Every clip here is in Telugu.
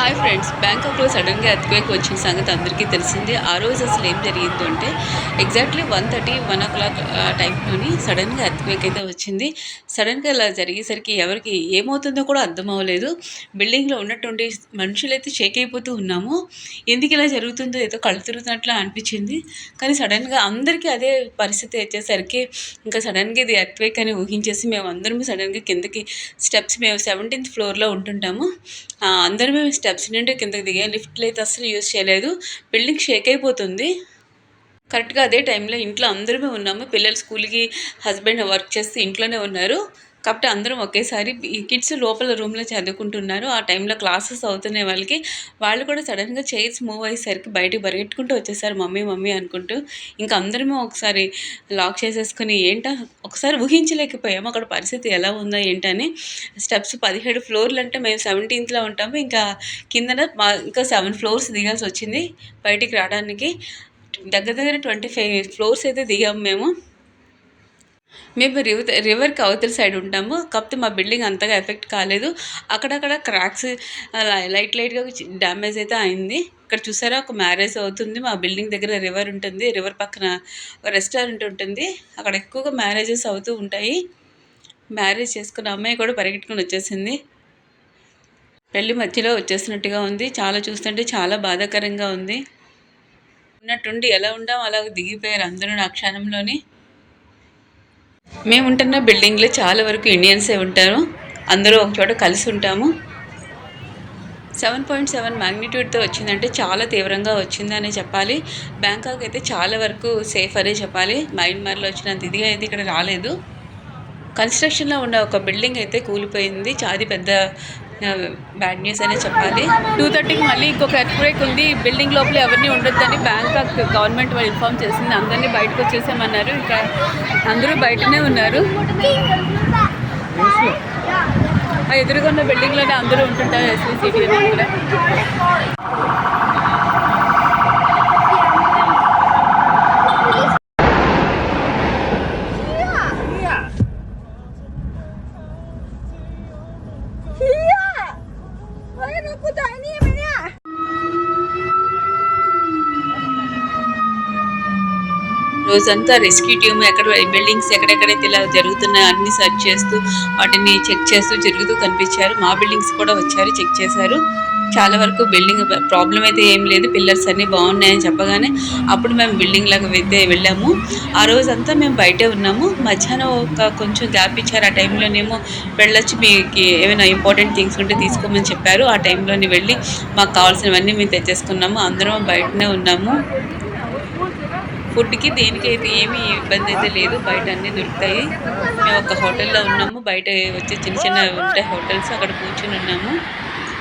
హాయ్ ఫ్రెండ్స్ బ్యాంకాక్లో సడన్గా ఎర్త్క్వేక్ వచ్చిన సంగతి అందరికీ తెలిసిందే. ఆ రోజు అసలు ఏం జరిగిందో అంటే exactly one thirty one o'clock టైంలోని సడన్గా ఎర్త్క్వేక్ అయితే వచ్చింది. సడన్గా ఇలా జరిగేసరికి ఎవరికి ఏమవుతుందో కూడా అర్థం అవ్వలేదు. బిల్డింగ్లో ఉన్నటువంటి మనుషులైతే షేక్ అయిపోతూ ఉన్నాము. ఎందుకు ఇలా జరుగుతుందో ఏదో కళ్ళు తిరుగుతున్నట్లు అనిపించింది. కానీ సడన్గా అందరికీ అదే పరిస్థితి వచ్చేసరికి ఇంకా సడన్గా ఇది ఎర్త్క్వేక్ అని ఊహించేసి మేము అందరం సడన్గా కిందకి స్టెప్స్ మేము సెవెంటీన్త్ ఫ్లోర్లో ఉంటుంటాము. అందరూ మేము మేము స్టెప్స్ నుండి కిందకి దిగే లిఫ్ట్లు అయితే అసలు యూజ్ చేయలేదు. బిల్డింగ్ షేక్ అయిపోతుంది. కరెక్ట్గా అదే టైంలో ఇంట్లో అందరమే ఉన్నాము. పిల్లలు స్కూల్కి హస్బెండ్ వర్క్ చేసి ఇంట్లోనే ఉన్నారు. కాబట్టి అందరం ఒకేసారి ఈ కిడ్స్ లోపల రూమ్లో చదువుకుంటున్నారు. ఆ టైంలో క్లాసెస్ అవుతున్నాయి వాళ్ళకి వాళ్ళు కూడా సడన్గా చైర్స్ మూవ్ అయ్యేసరికి బయటకు పరిగెట్టుకుంటూ వచ్చేసారు మమ్మీ మమ్మీ అనుకుంటూ. ఇంకా అందరము ఒకసారి లాక్ చేసేసుకుని ఏంటా? ఒకసారి ఊహించలేకపోయాము అక్కడ పరిస్థితి ఎలా ఉందో ఏంటని స్టెప్స్ పదిహేడు ఫ్లోర్లు అంటే మేము సెవెంటీన్త్లో ఉంటాము. ఇంకా కిందన మా ఇంకా సెవెన్ ఫ్లోర్స్ దిగాల్సి వచ్చింది బయటికి రావడానికి. దగ్గర దగ్గర ట్వంటీ ఫైవ్ ఫ్లోర్స్ అయితే దిగాము మేము. మేము రివర్ రివర్కి అవతల సైడ్ ఉంటాము. కాకపోతే మా బిల్డింగ్ అంతగా ఎఫెక్ట్ కాలేదు. అక్కడక్కడ క్రాక్స్ లైట్ లైట్గా డ్యామేజ్ అయితే అయింది. ఇక్కడ చూసారా? ఒక మ్యారేజ్ అవుతుంది. మా బిల్డింగ్ దగ్గర రివర్ ఉంటుంది. రివర్ పక్కన ఒక రెస్టారెంట్ ఉంటుంది. అక్కడ ఎక్కువగా మ్యారేజెస్ అవుతూ ఉంటాయి. మ్యారేజ్ చేసుకున్న అమ్మాయి కూడా పరిగెట్టుకుని వచ్చేసింది. పెళ్ళి మధ్యలో వచ్చేసినట్టుగా ఉంది. చాలా చూస్తుంటే చాలా బాధాకరంగా ఉంది. ఉన్నట్టుండి ఎలా ఉండాం? అలా దిగిపోయారు అందరూ నా క్షణంలోని. మేము ఉంటున్న బిల్డింగ్లో చాలా వరకు ఇండియన్సే ఉంటారు. అందరూ ఒక చోట కలిసి ఉంటాము. సెవెన్ పాయింట్ సెవెన్ మ్యాగ్నిట్యూడ్తో వచ్చిందంటే చాలా తీవ్రంగా వచ్చిందనే చెప్పాలి. బ్యాంకాక్ అయితే చాలా వరకు సేఫ్ అనే చెప్పాలి. మయన్మార్లో వచ్చినంత ఇదిగా అయితే ఇక్కడ రాలేదు. కన్స్ట్రక్షన్లో ఉన్న ఒక బిల్డింగ్ అయితే కూలిపోయింది. చాలా పెద్ద బ్యాడ్ న్యూస్ అనే చెప్పాలి. టూ థర్టీకి మళ్ళీ ఇంకొక ఎర్త్బ్రేక్ ఉంది. బిల్డింగ్ లోపల ఎవరిని ఉండొద్దని బ్యాంకాక్ గవర్నమెంట్ వాళ్ళు ఇన్ఫామ్ చేసింది. అందరినీ బయటకు వచ్చేసామన్నారు ఇంకా అందరూ బయటనే ఉన్నారు. ఆ ఎదురుగా బిల్డింగ్లోనే అందరూ ఉంటుంటారు ఎస్వీ సిటీ కూడా. రోజంతా రెస్క్యూ టీమ్ ఎక్కడ బిల్డింగ్స్ ఎక్కడెక్కడైతే ఇలా జరుగుతున్నాయో అన్ని సర్చ్ చేస్తూ వాటిని చెక్ చేస్తూ తిరుగుతూ కనిపించారు. మా బిల్డింగ్స్ కూడా వచ్చారు చెక్ చేశారు. చాలా వరకు బిల్డింగ్ ప్రాబ్లం అయితే ఏం లేదు. పిల్లర్స్ అన్నీ బాగున్నాయని చెప్పగానే అప్పుడు మేము బిల్డింగ్ లాగా అయితే వెళ్ళాము. ఆ రోజంతా మేము బయటే ఉన్నాము. మధ్యాహ్నం ఒక కొంచెం గ్యాప్ ఇచ్చారు. ఆ టైంలోనేమో వెళ్ళొచ్చి మీకు ఏమైనా ఇంపార్టెంట్ థింగ్స్ ఉంటే తీసుకోమని చెప్పారు. ఆ టైంలోనే వెళ్ళి మాకు కావాల్సినవన్నీ మేము తెచ్చేసుకున్నాము. అందరం బయటనే ఉన్నాము. ఫుడ్కి దేనికైతే ఏమీ ఇబ్బంది అయితే లేదు. బయట అన్నీ దొరుకుతాయి. మేము ఒక హోటల్లో ఉన్నాము. బయట వచ్చే చిన్న చిన్న ఉంటాయి హోటల్స్. అక్కడ కూర్చుని ఉన్నాము.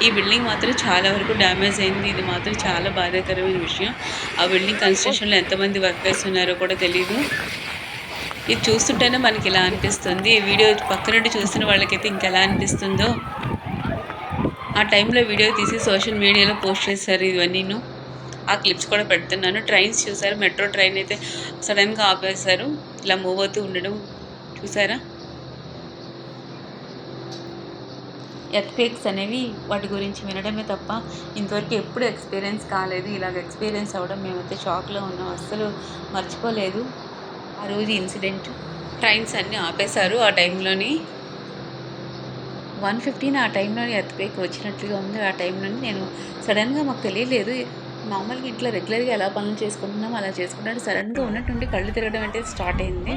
ఈ బిల్డింగ్ మాత్రం చాలా వరకు డ్యామేజ్ అయింది. ఇది మాత్రం చాలా బాధాకరమైన విషయం. ఆ బిల్డింగ్ కన్స్ట్రక్షన్లో ఎంతమంది వర్కర్స్ ఉన్నారో కూడా తెలియదు ఇది చూస్తుంటేనే మనకి ఇలా అనిపిస్తుంది. ఈ వీడియో పక్క నుండి చూస్తున్న వాళ్ళకైతే ఇంకెలా అనిపిస్తుందో. ఆ టైంలో వీడియో తీసి సోషల్ మీడియాలో పోస్ట్ చేశారు ఇవన్నీను. క్లిప్స్ కూడా పెడుతున్నాను. ట్రైన్స్ చూసారు? మెట్రో ట్రైన్ అయితే సడన్గా ఆపేశారు. ఇలా మూవ్ అవుతూ ఉండడం చూసారా? ఎర్త్క్వేక్స్ అనేవి వాటి గురించి వినడమే తప్ప ఇంతవరకు ఎప్పుడు ఎక్స్పీరియన్స్ కాలేదు. ఇలాగ ఎక్స్పీరియన్స్ అవ్వడం మేమైతే షాక్లో ఉన్నాం. అస్సలు మర్చిపోలేదు. ఆ రోజు ఇన్సిడెంట్ ట్రైన్స్ అన్నీ ఆపేశారు ఆ టైంలోని వన్ ఫిఫ్టీన్ ఆ టైంలోని ఎర్త్క్వేక్ వచ్చినట్లుగా ఉంది. ఆ టైంలోని నేను సడన్గా మాకు తెలియలేదు. మామూలుగా ఇట్లా రెగ్యులర్గా ఎలా పనులు చేసుకుంటున్నాం అలా చేసుకుంటాడు సడన్గా ఉన్నట్టుండి కళ్ళు తిరగడం అంటే స్టార్ట్ అయింది.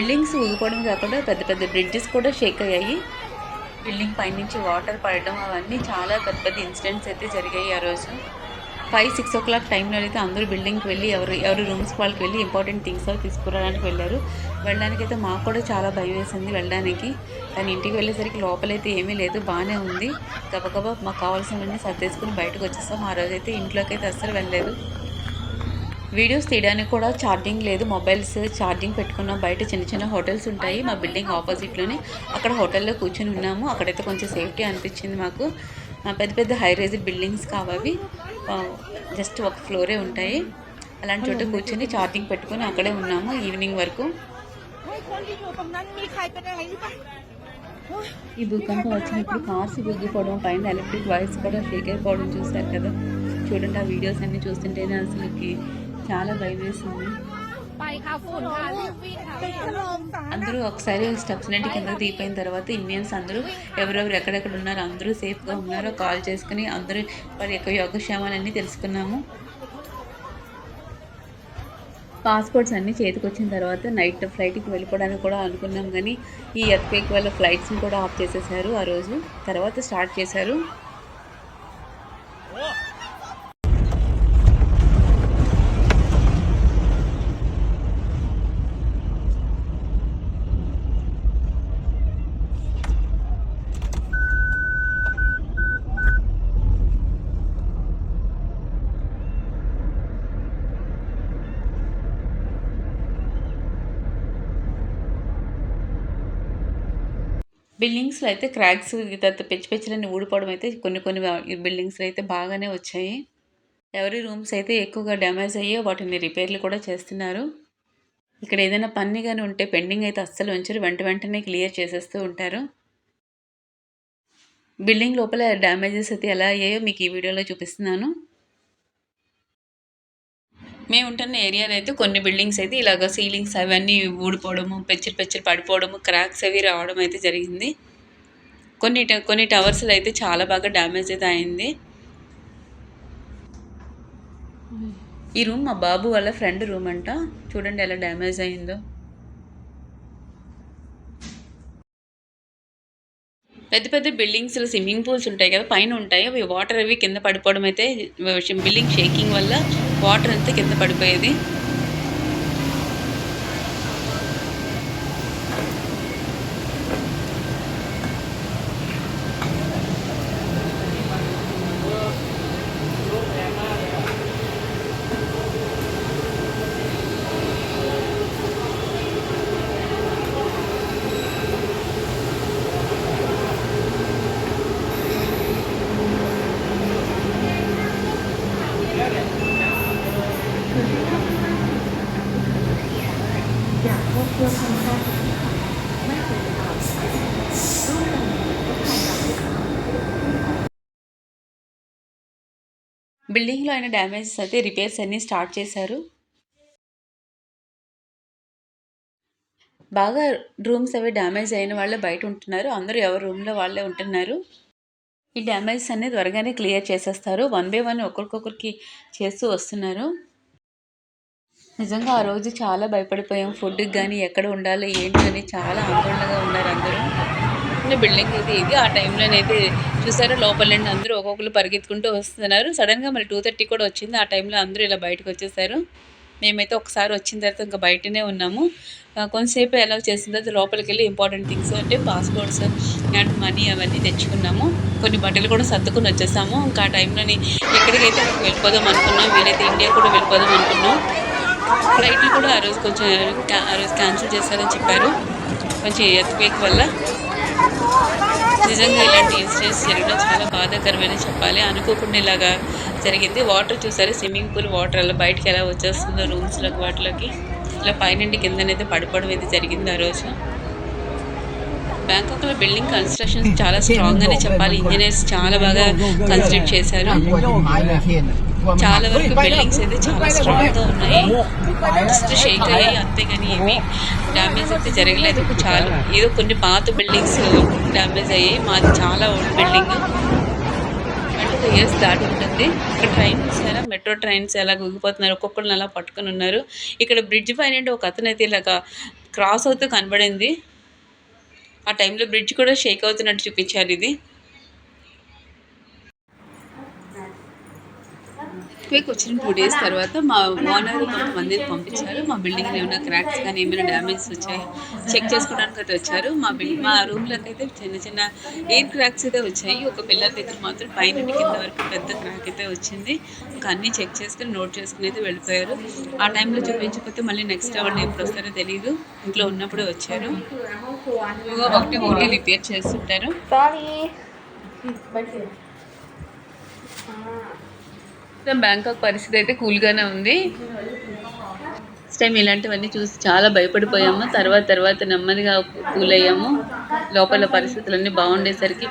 బిల్డింగ్స్ ఊగిపోవడం కాకుండా పెద్ద పెద్ద బ్రిడ్జెస్ కూడా షేక్ అయ్యాయి. బిల్డింగ్ పైనుంచి వాటర్ పడడం అవన్నీ చాలా పెద్ద పెద్ద ఇన్సిడెంట్స్ అయితే జరిగాయి ఆ రోజు. ఫైవ్ సిక్స్ ఓ క్లాక్ టైంలో అయితే అందరూ బిల్డింగ్కి వెళ్ళి ఎవరు ఎవరు రూమ్స్ వాళ్ళకి వెళ్ళి ఇంపార్టెంట్ థింగ్స్ అవి తీసుకురావడానికి వెళ్ళారు. వెళ్ళడానికి అయితే మాకు కూడా చాలా భయం వేసింది వెళ్ళడానికి. కానీ ఇంటికి వెళ్ళేసరికి లోపలైతే ఏమీ లేదు బాగానే ఉంది. గబగబా మాకు కావాల్సినవన్నీ సర్దేసుకుని బయటకు వచ్చేసాం. ఆ రోజైతే ఇంట్లోకి అయితే అస్సలు వెళ్ళలేదు. వీడియోస్ తీయడానికి కూడా ఛార్జింగ్ లేదు. మొబైల్స్ ఛార్జింగ్ పెట్టుకున్న బయట చిన్న చిన్న హోటల్స్ ఉంటాయి. మా బిల్డింగ్ ఆపోజిట్లోనే. అక్కడ హోటల్లో కూర్చొని ఉన్నాము. అక్కడైతే కొంచెం సేఫ్టీ అనిపించింది మాకు. పెద్ద పెద్ద హై రేజ్ బిల్డింగ్స్ కావాలి జస్ట్ ఒక ఫ్లోరే ఉంటాయి. అలాంటి చోట కూర్చొని ఛార్జింగ్ పెట్టుకొని అక్కడే ఉన్నాము ఈవినింగ్ వరకు. ఈ భూకంపం వచ్చినప్పుడు కార్స్ విగిపోవడం పైన ఎలక్ట్రిక్ వైర్స్ కూడా ఫ్రీగా అయిపోవడం చూశారు కదా. చూడండి ఆ వీడియోస్ అన్నీ చూస్తుంటేనే అసలుకి చాలా భయం వేసింది అందరూ ఒకసారి స్టెప్స్ నెట్టి కింద దిగిపోయిన తర్వాత ఇండియన్స్ అందరూ ఎవరెవరు ఎక్కడెక్కడ ఉన్నారు అందరూ సేఫ్గా ఉన్నారో కాల్ చేసుకుని అందరూ వారి యొక్క యోగక్షేమాలన్నీ తెలుసుకున్నాము. పాస్పోర్ట్స్ అన్నీ చేతికి వచ్చిన తర్వాత నైట్ ఫ్లైట్కి వెళ్ళిపోవడానికి కూడా అనుకున్నాం కానీ ఈ ఎత్కేక్ వల్ల ఫ్లైట్స్ని కూడా ఆఫ్ చేసేసారు ఆ రోజు. తర్వాత స్టార్ట్ చేశారు. బిల్డింగ్స్లో అయితే క్రాక్స్ తర్వాత పెచ్చి పెచ్చులన్నీ ఊడిపోవడం అయితే కొన్ని కొన్ని బిల్డింగ్స్లో అయితే బాగానే వచ్చాయి. ఎవరి రూమ్స్ అయితే ఎక్కువగా డ్యామేజ్ అయ్యో వాటిని రిపేర్లు కూడా చేస్తున్నారు. ఇక్కడ ఏదైనా పని కానీ ఉంటే పెండింగ్ అయితే అస్సలు ఉంచరు. వెంట వెంటనే క్లియర్ చేసేస్తూ ఉంటారు. బిల్డింగ్ లోపల డ్యామేజెస్ అయితే ఎలా అయ్యాయో మీకు ఈ వీడియోలో చూపిస్తున్నాను. మేము ఉంటున్న ఏరియాలో అయితే కొన్ని బిల్డింగ్స్ అయితే ఇలాగ సీలింగ్స్ అవన్నీ ఊడిపోవడము పెచ్చలు పెచ్చలు పడిపోవడము క్రాక్స్ అవి రావడం అయితే జరిగింది. కొన్ని ట- కొన్ని టవర్స్లో అయితే చాలా బాగా డ్యామేజ్ అయితే అయింది. ఈ రూమ్ మా బాబు వాళ్ళ ఫ్రెండ్ రూమ్ అంట. చూడండి ఎలా డ్యామేజ్ అయిందో. పెద్ద పెద్ద బిల్డింగ్స్ స్విమ్మింగ్ పూల్స్ ఉంటాయి కదా పైన ఉంటాయి. అవి వాటర్ అవి కింద పడిపోవడం అయితే బిల్డింగ్ షేకింగ్ వల్ల వాటర్ అంతా కింద పడిపోయేది. బిల్డింగ్లో అయిన డ్యామేజెస్ అయితే రిపేర్స్ అన్నీ స్టార్ట్ చేశారు. బాగా రూమ్స్ అవి డ్యామేజ్ అయిన వాళ్ళే బయట ఉంటున్నారు. అందరూ ఎవరి రూమ్లో వాళ్ళే ఉంటున్నారు. ఈ డ్యామేజెస్ అన్ని త్వరగానే క్లియర్ చేసేస్తారు. వన్ బై వన్ ఒకరికొకరికి చేస్తూ వస్తున్నారు. నిజంగా ఆ రోజు చాలా భయపడిపోయాం. ఫుడ్కి కానీ ఎక్కడ ఉండాలి ఏంటి అని చాలా ఆందోళనగా ఉన్నారు అందరూ. చిన్న బిల్డింగ్ ఇది ఇది. ఆ టైంలోనైతే చూసారా లోపల నుండి అందరూ ఒక్కొక్కరు పరిగెత్తుకుంటూ వస్తున్నారు. సడన్గా మరి టూ థర్టీ కూడా వచ్చింది. ఆ టైంలో అందరూ ఇలా బయటకు వచ్చేసారు. మేమైతే ఒకసారి వచ్చిన తర్వాత ఇంకా బయటనే ఉన్నాము. కొంతసేపు ఎలా చేసిన తర్వాత లోపలికి వెళ్ళి ఇంపార్టెంట్ థింగ్స్ అంటే పాస్పోర్ట్స్ అండ్ మనీ అవన్నీ తెచ్చుకున్నాము. కొన్ని బట్టలు కూడా సర్దుకుని వచ్చేసాము. ఇంకా ఆ టైంలోని ఎక్కడికైతే వెళ్ళిపోదాం అనుకున్నాం వీలైతే ఇండియా కూడా వెళ్ళిపోదాం అనుకున్నాం. ఫ్లైట్లు కూడా ఆ రోజు కొంచెం ఆ రోజు క్యాన్సిల్ చేశారని చెప్పారు. కొంచెం ఎత్తుకేక్ వల్ల. నిజంగా ఇలాంటి ఇన్సిడెంట్స్ జరగడం చాలా బాధాకరమని చెప్పాలి. అనుకోకుండా ఇలాగా జరిగింది. వాటర్ చూసారు? స్విమ్మింగ్ పూల్ వాటర్ అలా బయటికి ఎలా వచ్చేస్తుందో రూమ్స్లోకి వాటిలోకి. ఇలా పైనుండి కిందనైతే పడిపోవడం అయితే జరిగింది ఆ రోజు. బ్యాంకాక్లో బిల్డింగ్ కన్స్ట్రక్షన్ చాలా స్ట్రాంగ్ అనే చెప్పాలి. ఇంజనీర్స్ చాలా బాగా కన్స్ట్రక్ట్ చేశారు. చాలా వరకు బిల్డింగ్స్ అయితే చాలా స్ట్రాంగ్గా ఉన్నాయి. జస్ట్ షేక్ అయ్యాయి అంతేగాని ఏమి డ్యామేజ్ అయితే జరగలేదు. చాలా. ఏదో కొన్ని పాత బిల్డింగ్స్ డ్యామేజ్ అయ్యాయి మాది చాలా ఓల్డ్ బిల్డింగ్ ట్వంటీ ఇయర్స్ దాటి ఉంటుంది. ఇక్కడ ట్రైన్ చూసారా మెట్రో ట్రైన్స్ ఎలా గుగిపోతున్నారు ఒక్కొక్కరిని అలా పట్టుకొని ఉన్నారు. ఇక్కడ బ్రిడ్జ్ పైన ఒక అతను అయితే ఇలాగా క్రాస్ అవుతూ కనబడింది. ఆ టైంలో బ్రిడ్జ్ కూడా షేక్ అవుతున్నట్టు చూపించారు ఇది. ఎర్త్క్వేక్ వచ్చిన టూ డేస్ తర్వాత మా ఓనర్ కొంతమందిని పంపించారు. మా బిల్డింగ్ ఏమైనా క్రాక్స్ కానీ ఏమైనా డ్యామేజెస్ వచ్చాయి చెక్ చేసుకోవడానికి అయితే వచ్చారు. మా బిల్డింగ్ మా రూమ్లోకి అయితే చిన్న చిన్న ఎయిర్ క్రాక్స్ అయితే వచ్చాయి. ఒక పిల్లర్ దగ్గర మాత్రం పైన కింద వరకు పెద్ద క్రాక్ అయితే వచ్చింది. ఇంకా అన్నీ చెక్ చేసుకుని నోట్ చేసుకుని అయితే వెళ్ళిపోయారు. ఆ టైంలో చూపించకపోతే మళ్ళీ నెక్స్ట్ వాళ్ళు ఎప్పుడు వస్తారో తెలియదు ఇంట్లో ఉన్నప్పుడే వచ్చారు. ఒకటి ఒకటి రిపేర్ చేస్తుంటారు. మొత్తం బ్యాంకాక్ పరిస్థితి అయితే కూల్గానే ఉంది. ఫస్ట్ టైం ఇలాంటివన్నీ చూసి చాలా భయపడిపోయాము. తర్వాత తర్వాత నెమ్మదిగా కూల్ అయ్యాము లోపల పరిస్థితులన్నీ బాగుండేసరికి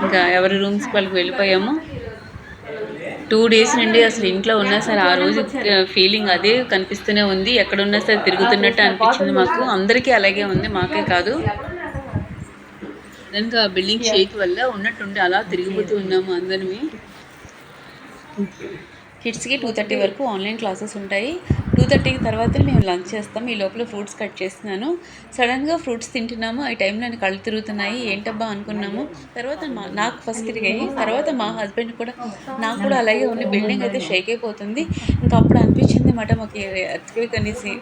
ఇంకా ఎవరి రూమ్స్ వాళ్ళకి వెళ్ళిపోయాము. టూ డేస్ నుండి అసలు ఇంట్లో ఉన్నా సరే ఆ రోజు ఫీలింగ్ అదే కనిపిస్తూనే ఉంది. ఎక్కడున్నా సరే తిరుగుతున్నట్టు అనిపించింది మాకు. అందరికీ అలాగే ఉంది. మాకే కాదు. ఇంకా బిల్డింగ్ షేక్ వల్ల ఉన్నట్టుండి అలా తిరిగిపోతూ ఉన్నాము అందరినీ. కిడ్స్కి టూ థర్టీ వరకు ఆన్లైన్ క్లాసెస్ ఉంటాయి. టూ థర్టీకి తర్వాత మేము లంచ్ చేస్తాం. ఈ లోపల ఫ్రూట్స్ కట్ చేస్తున్నాను. సడన్గా ఫ్రూట్స్ తింటున్నాము. ఈ టైంలో కళ్ళు తిరుగుతున్నాయి. ఏంటబ్బా అనుకున్నాము. తర్వాత మా నాకు ఫస్ట్ తిరిగాయి. తర్వాత మా హస్బెండ్ కూడా నాకు కూడా అలాగే ఉంది బిల్డింగ్ అయితే షేక్ అయిపోతుంది. ఇంకా అప్పుడు అనిపించింది మాట మాకు ఎర్త్క్వేక్ అనేసి.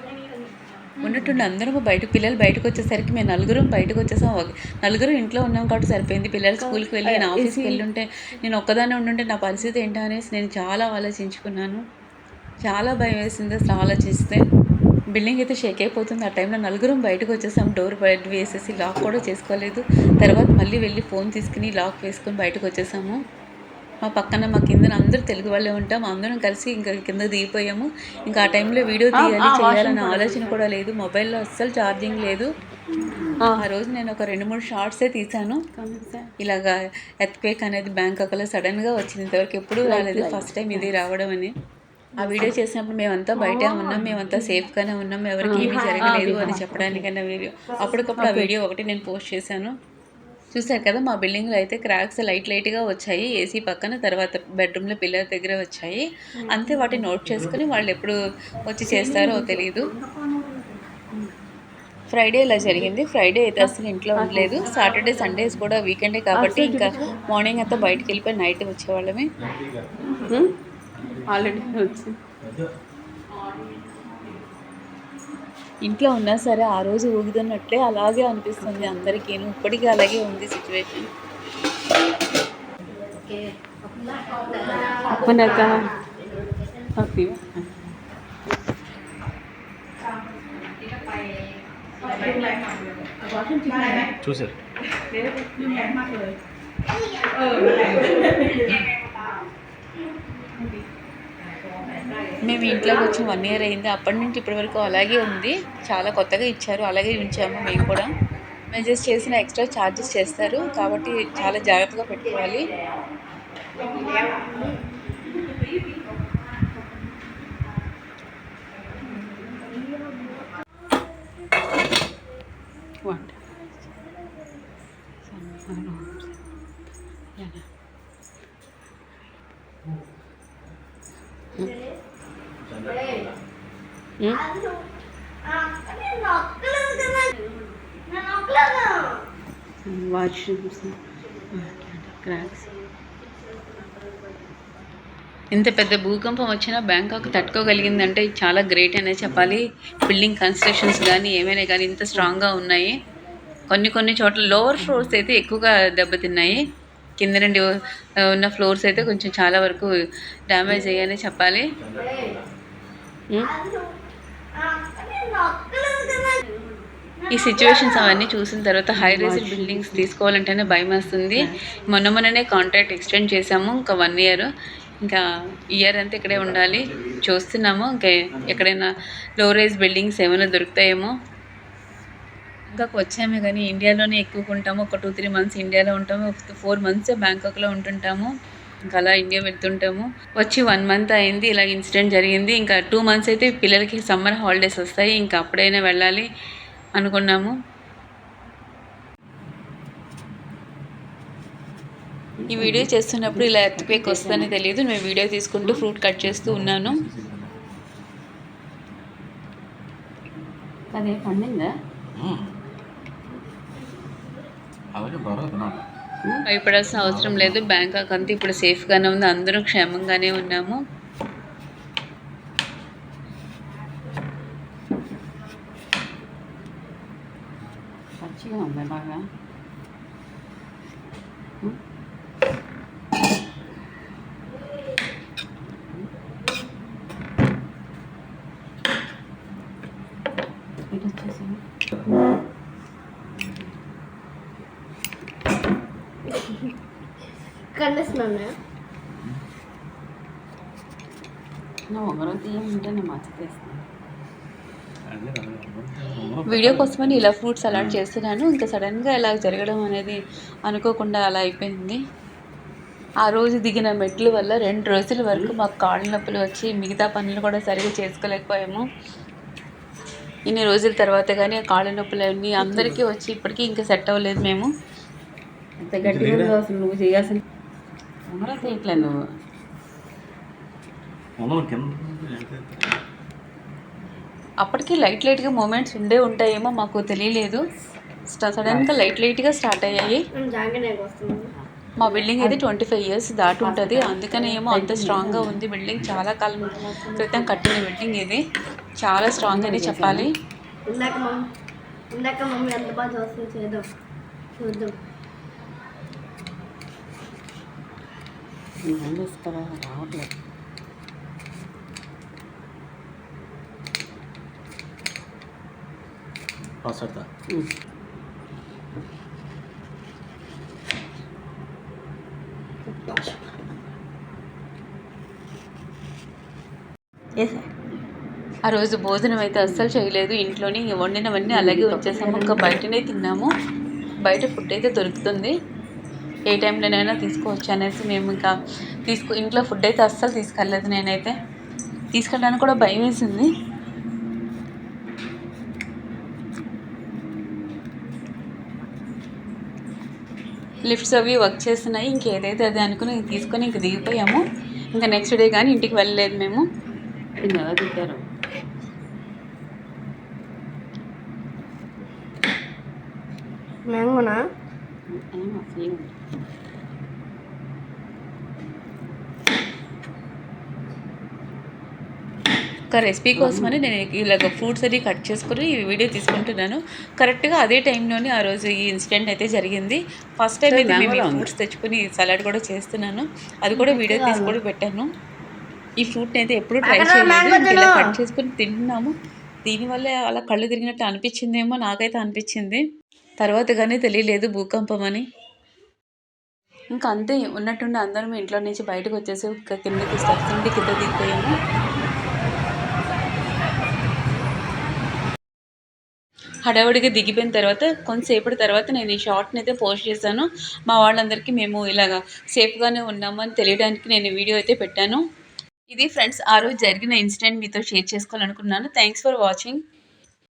ఉన్నట్టుండి అందరం బయట పిల్లలు బయటకు వచ్చేసరికి మేము నలుగురం బయటకు వచ్చేసాం నలుగురు ఇంట్లో ఉన్నాం కాబట్టి సరిపోయింది. పిల్లలు స్కూల్కి వెళ్ళి నేను ఆఫీస్కి వెళ్ళి ఉంటే నేను ఒక్కదాన్ని ఉండుంటే నా పరిస్థితి ఏంటో అనేసి నేను చాలా ఆలోచించుకున్నాను. చాలా భయం వేసింది అసలు ఆలోచిస్తే. బిల్డింగ్ అయితే షేక్ అయిపోతుంది. ఆ టైంలో నలుగురం బయటకు వచ్చేసాం డోర్ బయట వేసేసి లాక్ కూడా చేసుకోలేదు. తర్వాత మళ్ళీ వెళ్ళి ఫోన్ తీసుకుని లాక్ వేసుకొని బయటకు వచ్చేసాము మా పక్కన మా కింద అందరూ తెలుగు వాళ్ళే ఉంటాం. అందరం కలిసి ఇంకా కింద దిగిపోయాము. ఇంకా ఆ టైంలో వీడియో తీయాలి చేయాలన్న ఆలోచన కూడా లేదు. మొబైల్లో అస్సలు ఛార్జింగ్ లేదు. ఆ. రోజు నేను ఒక రెండు మూడు షార్ట్సే తీసాను ఇలాగా ఎత్క్వేక్ అనేది బ్యాంకాక్లో సడన్గా వచ్చింది. ఇంతవరకు ఎప్పుడూ రాలేదు. ఫస్ట్ టైం ఇది రావడం అని. ఆ వీడియో చేసినప్పుడు మేమంతా బయట ఉన్నాం. మేమంతా సేఫ్గానే ఉన్నాం. ఎవరికి ఏమీ జరగలేదు అని చెప్పడానికన్నా వీడియో. అప్పటికప్పుడు ఆ వీడియో ఒకటి నేను పోస్ట్ చేశాను. చూసారు కదా మా బిల్డింగ్లో అయితే క్రాక్స్ లైట్ లైట్గా వచ్చాయి. ఏసీ పక్కన తర్వాత బెడ్రూమ్లో పిల్లల దగ్గర వచ్చాయి. అంతే వాటిని నోట్ చేసుకుని వాళ్ళు ఎప్పుడు వచ్చి చేస్తారో తెలియదు ఫ్రైడే ఇలా జరిగింది. ఫ్రైడే అయితే అసలు ఇంట్లో ఉండలేదు. సాటర్డే సండేస్ కూడా వీకెండే కాబట్టి ఇంకా మార్నింగ్ అంతా బయటికి వెళ్ళిపోయి నైట్ వచ్చేవాళ్ళమే. ఆల్రెడీ వచ్చి. ఇంట్లో ఉన్నా సరే ఆ రోజు ఊగుతున్నట్లే అలాగే అనిపిస్తుంది అందరికీ ఇప్పటికీ అలాగే ఉంది సిచ్యువేషన్ అప్పనక ఓకే చూసారు మేము ఇంట్లోకి వచ్చి వన్ ఇయర్ అయింది. అప్పటి నుంచి ఇప్పటి వరకు అలాగే ఉంది. చాలా కొత్తగా ఇచ్చారు. అలాగే ఉంచాము మేము కూడా. మెజర్స్ చేసిన ఎక్స్ట్రా ఛార్జెస్ చేస్తారు. కాబట్టి చాలా జాగ్రత్తగా పెట్టుకోవాలి. వంట వాష్రూమ్స్ క్రాక్స్ ఇంత పెద్ద భూకంపం వచ్చినా బ్యాంకాక్ తట్టుకోగలిగిందంటే చాలా గ్రేట్ అనే చెప్పాలి. బిల్డింగ్ కన్స్ట్రక్షన్స్ కానీ ఏమైనా కానీ ఇంత స్ట్రాంగ్గా ఉన్నాయి. కొన్ని కొన్ని చోట్ల లోవర్ ఫ్లోర్స్ అయితే ఎక్కువగా దెబ్బతిన్నాయి. కింద నుండి ఉన్న ఫ్లోర్స్ అయితే కొంచెం చాలా వరకు డ్యామేజ్ అయ్యాయని చెప్పాలి. ఈ సిచ్యువేషన్స్ అవన్నీ చూసిన తర్వాత హై రైజ్ బిల్డింగ్స్ తీసుకోవాలంటేనే భయం వేస్తుంది. మొన్న మొన్ననే కాంట్రాక్ట్ ఎక్స్టెండ్ చేసాము ఇంకా వన్ ఇయర్ ఇంకా ఇయర్ అంతా ఇక్కడే ఉండాలి. చూస్తున్నాము ఇంకా ఎక్కడైనా లో రేజ్ బిల్డింగ్స్ ఏమైనా దొరుకుతాయేమో. ఇంకా వచ్చామే కానీ ఇండియాలోనే ఎక్కువ ఉంటాము. ఒక టూ త్రీ మంత్స్ ఇండియాలో ఉంటాము. ఫోర్ మంత్స్ బ్యాంకాక్లో ఉంటుంటాము. ఇంకా అలా ఇండియా వెళ్తుంటాము. వచ్చి వన్ మంత్ అయింది ఇలా ఇన్సిడెంట్ జరిగింది. ఇంకా టూ మంత్స్ అయితే పిల్లలకి సమ్మర్ హాలిడేస్ వస్తాయి ఇంకా అప్పుడైనా వెళ్ళాలి అనుకున్నాము. ఈ వీడియో చేస్తున్నప్పుడు ఇలా ఎర్త్క్వేక్ వస్తుందని తెలియదు. నేను వీడియో తీసుకుంటూ ఫ్రూట్ కట్ చేస్తూ ఉన్నాను. అదే పండిందా? అలాగే భయపడాల్సిన అవసరం లేదు. బ్యాంకాక్ అకౌంట్ ఇప్పుడు సేఫ్గానే ఉంది. అందరూ క్షేమంగానే ఉన్నాము. బాగా. వీడియో కోసమని ఇలా ఫ్రూట్ సలాడ్ చేస్తున్నాను. ఇంకా సడన్గా ఇలా జరగడం అనేది అనుకోకుండా అలా అయిపోయింది. ఆ రోజు దిగిన మెట్ల వల్ల రెండు రోజుల వరకు మాకు కాళ్ళ నొప్పులు వచ్చి మిగతా పనులు కూడా సరిగ్గా చేసుకోలేకపోయాము. ఇన్ని రోజుల తర్వాత కానీ ఆ కాళ్ళ నొప్పులు అన్నీ అందరికీ వచ్చి ఇప్పటికీ ఇంకా సెట్ అవ్వలేదు మేము. ఎంత గట్టిగా నువ్వు చేయాల్సిన ఉంగరం తీయట్లేదు నువ్వు? మనం కింద అప్పటికి లైట్ లైట్గా మూమెంట్స్ ఉండే ఉంటాయేమో మాకు తెలియలేదు. సడన్గా లైట్ లైట్గా స్టార్ట్ అయ్యాయి. మా బిల్డింగ్ అయితే ట్వంటీ ఫైవ్ ఇయర్స్ దాటి ఉంటుంది. అందుకనే ఏమో అంత స్ట్రాంగ్గా ఉంది బిల్డింగ్. చాలా కాలం క్రితం కట్టిన బిల్డింగ్ ఇది. చాలా స్ట్రాంగ్ అని చెప్పాలి. ఇందాక మమ్మీ ఇందాక మమ్మీ ఎంత బాగా చూస్తుంది చేద్దాం. చూద్దాం. ఏం చేస్తారా రావట్లేదు. పాస్వర్డ్. ఆ రోజు భోజనం అయితే అస్సలు చేయలేదు. ఇంట్లోని వండినవన్నీ అలాగే వచ్చేసాము ఇంకా బయటనే తిన్నాము. బయట ఫుడ్ అయితే దొరుకుతుంది. ఏ టైంలోనైనా తీసుకోవచ్చు అనేసి మేము ఇంకా తీసుకో ఇంట్లో ఫుడ్ అయితే అస్సలు తీసుకెళ్ళలేదు నేనైతే. తీసుకెళ్ళడానికి కూడా భయం వేసింది. లిఫ్ట్స్ అవి వర్క్ చేస్తున్నాయి ఇంకేదైతే అది అనుకుని తీసుకొని ఇంక దిగిపోయాము. ఇంకా నెక్స్ట్ డే కానీ ఇంటికి వెళ్ళలేదు మేము. ఎలా తిట్టారు మ్యాంగోనా? ఒక రెసిపీ కోసమని నేను ఇలాగ ఫ్రూట్స్ అన్ని కట్ చేసుకుని ఈ వీడియో తీసుకుంటున్నాను. కరెక్ట్గా అదే టైంలోనే ఆ రోజు ఈ ఇన్సిడెంట్ అయితే జరిగింది. ఫస్ట్ టైం అయితే మేము ఫ్రూట్స్ తెచ్చుకుని సలాడ్ కూడా చేస్తున్నాను. అది కూడా వీడియో తీసి కూడా పెట్టాను. ఈ ఫ్రూట్ని అయితే ఎప్పుడు ట్రై చేయలేదు. ఇలా కట్ చేసుకుని తింటున్నాము దీనివల్ల అలా కళ్ళు తిరిగినట్టు అనిపించిందేమో నాకైతే అనిపించింది. తర్వాత కానీ తెలియలేదు భూకంపం అని. ఇంకా అంతే ఉన్నట్టుండి అందరం ఇంట్లో నుంచి బయటకు వచ్చేసి కిందకి స్టెప్స్ నుండి కింద దిగిపోయాము. హడావుడిగా దిగిపోయిన తర్వాత కొంతసేపటి తర్వాత నేను ఈ షార్ట్ని అయితే పోస్ట్ చేశాను. మా వాళ్ళందరికీ మేము ఇలాగా సేఫ్గానే ఉన్నామని తెలియడానికి నేను వీడియో అయితే పెట్టాను. ఇది ఫ్రెండ్స్ ఆ రోజు జరిగిన ఇన్సిడెంట్ మీతో షేర్ చేసుకోవాలనుకున్నాను. Thanks for watching.